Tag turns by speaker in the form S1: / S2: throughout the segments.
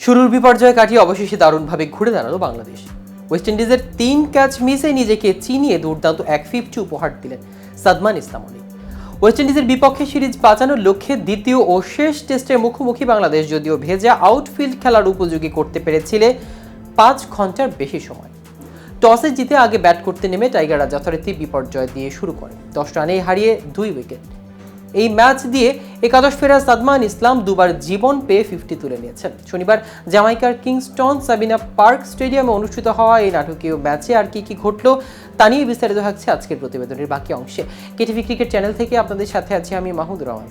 S1: শুরুর বিপর্যয় কাটিয়ে অবশেষে দারুণভাবে ঘুরে দাঁড়াল বাংলাদেশ। ওয়েস্ট ইন্ডিজের তিন ক্যাচ মিসে নিজেকে চিনিয়ে দুর্দান্ত এক ফিফটি উপহার দিলেন সাদমান ইসলাম অলি ওয়েস্ট ইন্ডিজের বিপক্ষে সিরিজ বাঁচানোর লক্ষ্যে দ্বিতীয় ও শেষ টেস্টের মুখোমুখি বাংলাদেশ, যদিও ভেজা আউটফিল্ড খেলার উপযোগী করতে পেরেছিলে পাঁচ ঘণ্টার বেশি সময়। টসে জিতে আগে ব্যাট করতে নেমে টাইগাররা যথারীতি বিপর্যয় দিয়ে শুরু করে। দশ রানেই হারিয়ে দুই উইকেট এই ম্যাচ দিয়ে একাদশ ফেরা সাদমান ইসলাম দুবার জীবন পেয়ে ফিফটি তুলে নিয়েছেন। শনিবার জামাইকার কিংস্টন সাবিনা পার্ক স্টেডিয়ামে অনুষ্ঠিত হওয়া এই নাটকীয় ম্যাচে আর কি কি ঘটলো তা নিয়ে বিস্তারিত থাকছে আজকের প্রতিবেদনের বাকি অংশে। কেটিভি ক্রিকেট চ্যানেল থেকে আপনাদের সাথে আছি আমি মাহমুদ রহমান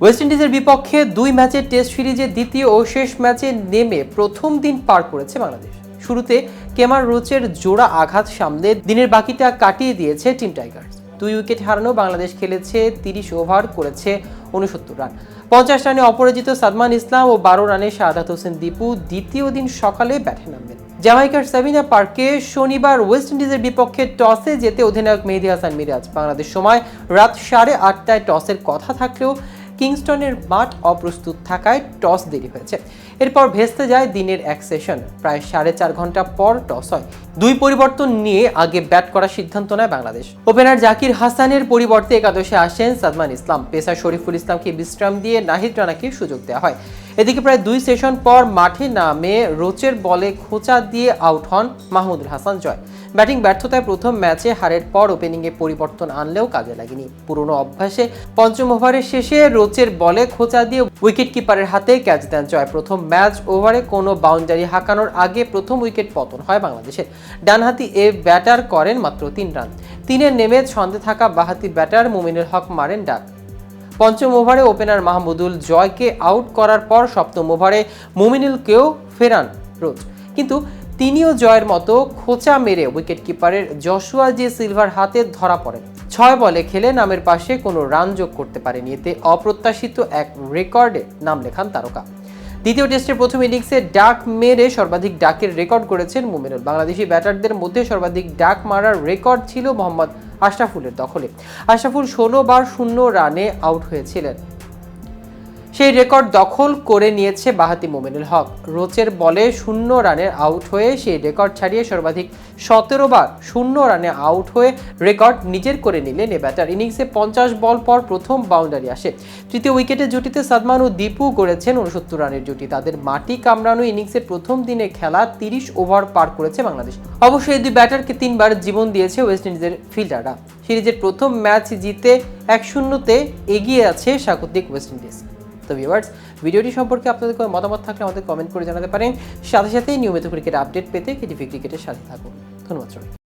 S1: ওয়েস্ট ইন্ডিজের বিপক্ষে দুই ম্যাচের টেস্ট সিরিজে দ্বিতীয় ও শেষ ম্যাচে নেমে প্রথম দিন পার করেছে বাংলাদেশ। শুরুতে কেমার রোচের জোড়া আঘাত সামলে দিনের বাকিটা কাটিয়ে দিয়েছে টিম টাইগার্স। দুই উইকেট হারানো বাংলাদেশ খেলেছে তিরিশ ওভার করেছে উনসত্তর রান। পঞ্চাশ রানে অপরাজিত সাদমান ইসলাম ও বারো রানে শাহাদাত হোসেন দীপু দ্বিতীয় দিন সকালে ব্যাটে নামবেন। জামাইকার সাবিনা পার্কে শনিবার ওয়েস্ট ইন্ডিজের বিপক্ষে টসে যেতে অধিনায়ক মেহেদি হাসান মিরাজ, বাংলাদেশ সময় রাত সাড়ে আটটায় টসের কথা থাকলেও কিংস্টনের মাঠ অপ্রস্তুত থাকায় টস দেরি হয়েছে। এরপর ভেস্তে যায় দিনের এক সেশন। প্রায় সাড়ে চার ঘণ্টা পর টস হয়। দুই পরিবর্তন নিয়ে আগে ব্যাট করার সিদ্ধান্ত নেয় বাংলাদেশ। ওপেনার জাকির হাসানের পরিবর্তে একাদশে আসেন সাদমান ইসলাম। পেসার শরীফুল ইসলামকে বিশ্রাম দিয়ে নাহিদ রানাকে সুযোগ দেওয়া হয়। এদিকে প্রায় দুই সেশন পর মাঠে নামে রোচের বলে খোঁচা দিয়ে আউট হন মাহমুদুল হাসান জয়। ব্যাটিং ব্যর্থতায় প্রথম ম্যাচে হারের পর ওপেনিংয়ে পরিবর্তন আনলেও কাজে লাগেনি। পুরনো অভ্যাসে পঞ্চম ওভারের শেষে রোচের বলে খোঁচা দিয়ে উইকেট কিপারের হাতে ক্যাচ দেন জয়। প্রথম ম্যাচ ওভারে কোনো বাউন্ডারি হাঁকানোর আগে প্রথম উইকেট পতন হয় বাংলাদেশের। ডানহাতি এ ব্যাটার করেন মাত্র তিন রান। তিনের নেমে ছন্দে থাকা বাহাতি ব্যাটার মুমিনুল হক মারেন ডাক। পঞ্চম ওভারে ওপেনার মাহমুদুল জয়কে আউট করার পর সপ্তম ওভারে মুমিনুলকেও ফেরান রোজ। কিন্তু তিনিও জয়ের মতো খোঁচা মেরে উইকেট কিপারের জশুয়া জে সিলভার হাতে ধরা পড়েন। ছয় বলে খেলে নামের পাশে কোনো রান যোগ করতে পারেনি এতে অপ্রত্যাশিত এক রেকর্ডে নাম লেখান তারকা। দ্বিতীয় টেস্টের প্রথম ইনিংসে ডাক মেরে সর্বাধিক ডাকের রেকর্ড করেছেন মুমিনুল। বাংলাদেশি ব্যাটারদের মধ্যে সর্বাধিক ডাক মারার রেকর্ড ছিল মোহাম্মদ আশরাফুলের দখলে। আশরাফুল ষোলো বার শূন্য রানে আউট হয়েছিলেন। সেই রেকর্ড দখল করে নিয়েছে বাহাতি মোমিনুল হক। রোচের বলে শূন্য রানে আউট হয়ে সেই রেকর্ড ছাড়িয়ে সর্বাধিক সতেরো বার শূন্য রানে আউট হয়ে রেকর্ড নিজের করে নিলেন এ ব্যাটার। ইনিংসে পঞ্চাশ বল পর প্রথম বাউন্ডারি আসে। তৃতীয় উইকেটের জুটিতে সাদমান ও দীপু গড়েছেন উনসত্তর রানের জুটি। তাদের মাটি কামড়ানো ইনিংসের প্রথম দিনে খেলা তিরিশ ওভার পার করেছে বাংলাদেশ। অবশ্যই এই দুই ব্যাটারকে তিনবার জীবন দিয়েছে ওয়েস্ট ইন্ডিজের ফিল্ডাররা। সিরিজের প্রথম ম্যাচ জিতে এক শূন্যতে এগিয়ে আছে স্বাগতিক ওয়েস্ট ইন্ডিজ। তো ভিউয়ার্স ভিডিওটি সম্পর্কে আপনাদের কোনো মতামত থাকলে আমাদের কমেন্ট করে জানাতে পারেন। সাথে সাথে নিয়মিত ক্রিকেট আপডেট পেতে কেটিভি ক্রিকেটের সাথে থাকুন। ধন্যবাদ সবাইকে।